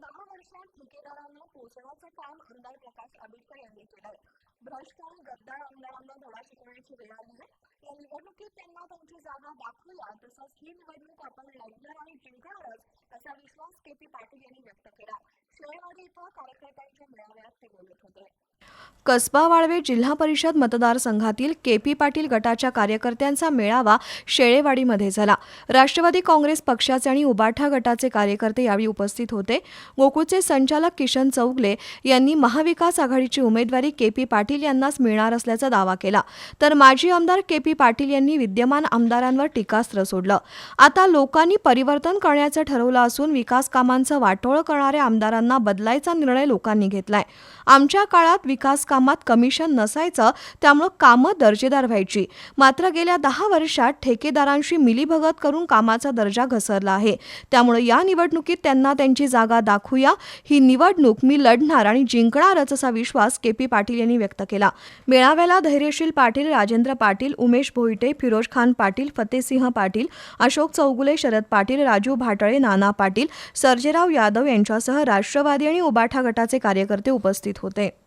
दहा वर्षात ठेकेदारांना पोचण्याचं काम आमदार प्रकाश आंबेडकर यांनी केलंय भ्रष्ट गद्दार आमदारांना धडा शिकवण्याची वेळ आली आहे. या निवडणुकीत त्यांना त्यांची जागा दाखवूया तसंच ही निवडणूक आपण लढणार आणि जिंकणारच असा विश्वास के पी पाटील यांनी व्यक्त केला. शेळवाडी इथं कार्यकर्त्यांच्या मेळाव्यात ते बोलत होते. कसबा वाळवे जिल्हा परिषद मतदारसंघातील के पी पाटील गटाच्या कार्यकर्त्यांचा मेळावा शेळेवाडीमध्ये झाला. राष्ट्रवादी काँग्रेस पक्षाचे आणि उबाठा गटाचे कार्यकर्ते यावेळी उपस्थित होते. गोकुळचे संचालक किशन चौगले यांनी महाविकास आघाडीची उमेदवारी के पी पाटील यांनाच मिळणार असल्याचा दावा केला. तर माजी आमदार के पी पाटील यांनी विद्यमान आमदारांवर टीकास्त्र सोडलं. आता लोकांनी परिवर्तन करण्याचं ठरवलं असून विकास कामांचं वाटोळं करणाऱ्या आमदारांना बदलायचा निर्णय लोकांनी घेतलाय. आमच्या काळात विकास कामात कमिशन नसायचं त्यामुळं कामं दर्जेदार व्हायची. मात्र गेल्या दहा वर्षात ठेकेदारांशी मिलीभगत करून कामाचा दर्जा घसरला आहे. त्यामुळे या निवडणुकीत त्यांना त्यांची जागा दाखवूया. ही निवडणूक मी लढणार आणि जिंकणारच असा विश्वास के पी पाटील यांनी व्यक्त केला. मेळाव्याला धैर्यशील पाटील राजेंद्र पाटील उमेश भोईटे फिरोज खान पाटील फतेसिंह पाटील अशोक चौगुले शरद पाटील राजू भाटळे नाना पाटील सर्जेराव यादव यांच्यासह राष्ट्रवादी आणि उबाठा गटाचे कार्यकर्ते उपस्थित होते.